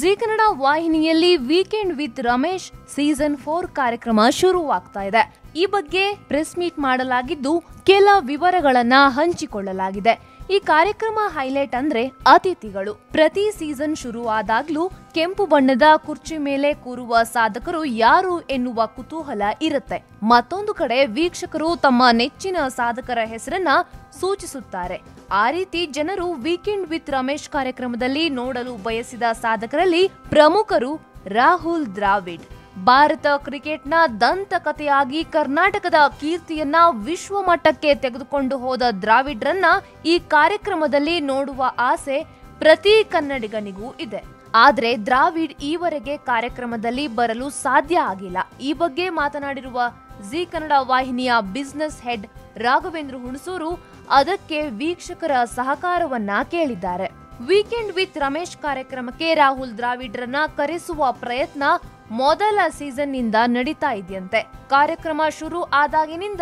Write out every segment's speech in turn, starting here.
G Kannada ವಾಹಿನಿಯಲ್ಲಿ weekend with Ramesh season four ಕಾರ್ಯಕ್ರಮ ಶುರುವಾಗ್ತಾ ಇದೆ. ಈ ಬಗ್ಗೆ ಪ್ರೆಸ್ ಮೀಟ್ ಮಾಡಲಾಗಿದ್ದು ಕೆಲ ವಿವರಗಳನ್ನ ಹಂಚಿಕೊಳ್ಳಲಾಗಿದೆ. ಈ ಕಾರ್ಯಕ್ರಮ ಹೈಲೈಟ್ ಅಂದ್ರೆ ಅತಿಥಿಗಳು. ಪ್ರತಿ ಸೀಸನ್ ಶುರುವಾದಾಗ್ಲೂ ಕೆಂಪು ಬಣ್ಣದ ಕುರ್ಚಿ ಮೇಲೆ ಕೂರುವ ಸಾಧಕರು ಯಾರು ಎನ್ನುವ ಕುತೂಹಲ ಇರುತ್ತೆ. ಮತ್ತೊಂದು ಕಡೆ ವೀಕ್ಷಕರು ತಮ್ಮ ನೆಚ್ಚಿನ ಸಾಧಕರ ಹೆಸರನ್ನ ಸೂಚಿಸುತ್ತಾರೆ. ಆ ರೀತಿ ಜನರು ವೀಕೆಂಡ್ ವಿತ್ ರಮೇಶ್ ಕಾರ್ಯಕ್ರಮದಲ್ಲಿ ನೋಡಲು ಬಯಸಿದ ಸಾಧಕರಲ್ಲಿ ಪ್ರಮುಖರು ರಾಹುಲ್ ದ್ರಾವಿಡ್. ಭಾರತ ಕ್ರಿಕೆಟ್ನ ದಂತಕಥೆಯಾಗಿ ಕರ್ನಾಟಕದ ಕೀರ್ತಿಯನ್ನ ವಿಶ್ವ ಮಟ್ಟಕ್ಕೆ ತೆಗೆದುಕೊಂಡು ಹೋದ ದ್ರಾವಿಡ್ರನ್ನ ಈ ಕಾರ್ಯಕ್ರಮದಲ್ಲಿ ನೋಡುವ ಆಸೆ ಪ್ರತಿ ಕನ್ನಡಿಗನಿಗೂ ಇದೆ. ಆದರೆ ದ್ರಾವಿಡ್ ಈವರೆಗೆ ಕಾರ್ಯಕ್ರಮದಲ್ಲಿ ಬರಲು ಸಾಧ್ಯ ಆಗಿಲ್ಲ. ಈ ಬಗ್ಗೆ ಮಾತನಾಡಿರುವ ಜಿ ಕನ್ನಡ ವಾಹಿನಿಯ ಬಿಸ್ನೆಸ್ ಹೆಡ್ ರಾಘವೇಂದ್ರ ಹುಣಸೂರು ಅದಕ್ಕೆ ವೀಕ್ಷಕರ ಸಹಕಾರವನ್ನ ಕೇಳಿದ್ದಾರೆ. ವೀಕೆಂಡ್ ವಿತ್ ರಮೇಶ್ ಕಾರ್ಯಕ್ರಮಕ್ಕೆ ರಾಹುಲ್ ದ್ರಾವಿಡ್ರನ್ನ ಕರೆಸುವ ಪ್ರಯತ್ನ ಮೊದಲ ಸೀಸನ್ನಿಂದ ನಡೀತಾ ಇದೆಯಂತೆ. ಕಾರ್ಯಕ್ರಮ ಶುರು ಆದಾಗಿನಿಂದ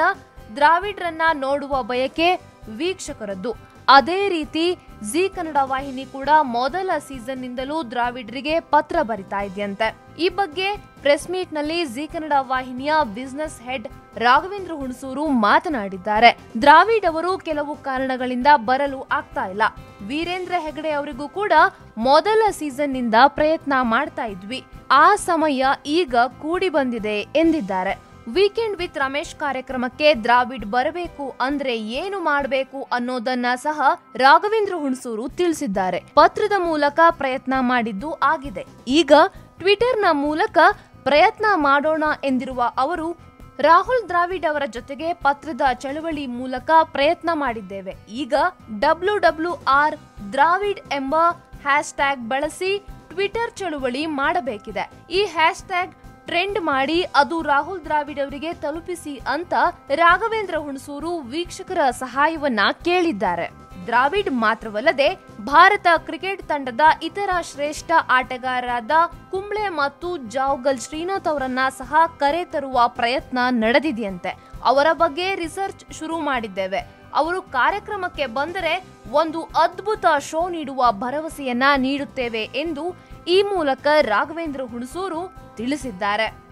ದ್ರಾವಿಡ್ರನ್ನ ನೋಡುವ ಬಯಕೆ ವೀಕ್ಷಕರದ್ದು. ಅದೇ ರೀತಿ ಜಿ ಕನ್ನಡ ವಾಹಿನಿ ಕೂಡ ಮೊದಲ ಸೀಸನ್ ನಿಂದಲೂ ದ್ರಾವಿಡ್ರಿಗೆ ಪತ್ರ ಬರಿತಾ ಇದೆಯಂತೆ. ಈ ಬಗ್ಗೆ ಪ್ರೆಸ್ ಮೀಟ್ನಲ್ಲಿ ಜಿ ಕನ್ನಡ ವಾಹಿನಿಯ ಬಿಸ್ನೆಸ್ ಹೆಡ್ ರಾಘವೇಂದ್ರ ಹುಣಸೂರು ಮಾತನಾಡಿದ್ದಾರೆ. ದ್ರಾವಿಡ್ ಅವರು ಕೆಲವು ಕಾರಣಗಳಿಂದ ಬರಲು ಆಗ್ತಾ ಇಲ್ಲ. ವೀರೇಂದ್ರ ಹೆಗಡೆ ಅವರಿಗೂ ಕೂಡ ಮೊದಲ ಸೀಸನ್ನಿಂದ ಪ್ರಯತ್ನ ಮಾಡ್ತಾ ಇದ್ವಿ. ಆ ಸಮಯ ಈಗ ಕೂಡಿ ಬಂದಿದೆ ಎಂದಿದ್ದಾರೆ. ವೀಕೆಂಡ್ ವಿತ್ ರಮೇಶ್ ಕಾರ್ಯಕ್ರಮಕ್ಕೆ ದ್ರಾವಿಡ್ ಬರಬೇಕು ಅಂದ್ರೆ ಏನು ಮಾಡಬೇಕು ಅನ್ನೋದನ್ನ ಸಹ ರಾಘವೇಂದ್ರ ಹುಣಸೂರು ತಿಳಿಸಿದ್ದಾರೆ. ಪತ್ರದ ಮೂಲಕ ಪ್ರಯತ್ನ ಮಾಡಿದ್ದು ಆಗಿದೆ. ಈಗ ಟ್ವಿಟರ್ನ ಮೂಲಕ ಪ್ರಯತ್ನ ಮಾಡೋಣ ಎಂದಿರುವ ಅವರು, ರಾಹುಲ್ ದ್ರಾವಿಡ್ ಅವರ ಜೊತೆಗೆ ಪತ್ರದ ಚಳವಳಿ ಮೂಲಕ ಪ್ರಯತ್ನ ಮಾಡಿದ್ದೇವೆ. ಈಗ ಡಬ್ಲ್ಯೂ ಡಬ್ಲ್ಯೂ ಆರ್ ದ್ರಾವಿಡ್ ಎಂಬ ಹ್ಯಾಶ್ ಟ್ಯಾಗ್ ಬಳಸಿ ಟ್ವಿಟರ್ ಚಳುವಳಿ ಮಾಡಬೇಕಿದೆ. ಈ ಹ್ಯಾಶ್ ಟ್ಯಾಗ್ ಟ್ರೆಂಡ್ ಮಾಡಿ ಅದು ರಾಹುಲ್ ದ್ರಾವಿಡ್ ಅವರಿಗೆ ತಲುಪಿಸಿ ಅಂತ ರಾಘವೇಂದ್ರ ಹುಣಸೂರು ವೀಕ್ಷಕರ ಸಹಾಯವನ್ನ ಕೇಳಿದ್ದಾರೆ. ದ್ರಾವಿಡ್ ಮಾತ್ರವಲ್ಲದೆ ಭಾರತ ಕ್ರಿಕೆಟ್ ತಂಡದ ಇತರ ಶ್ರೇಷ್ಠ ಆಟಗಾರರಾದ ಕುಂಬ್ಳೆ ಮತ್ತು ಜಾವ್ಗಲ್ ಶ್ರೀನಾಥ್ ಅವರನ್ನ ಸಹ ಕರೆ ತರುವ ಪ್ರಯತ್ನ ನಡೆದಿದೆಯಂತೆ. ಅವರ ಬಗ್ಗೆ ರಿಸರ್ಚ್ ಶುರು ಮಾಡಿದ್ದೇವೆ. ಅವರು ಕಾರ್ಯಕ್ರಮಕ್ಕೆ ಬಂದರೆ ಒಂದು ಅದ್ಭುತ ಶೋ ನೀಡುವ ಭರವಸೆಯನ್ನ ನೀಡುತ್ತೇವೆ ಎಂದು ಈ ಮೂಲಕ ರಾಘವೇಂದ್ರ ಹುಣಸೂರು ತಿಳಿಸಿದ್ದಾರೆ.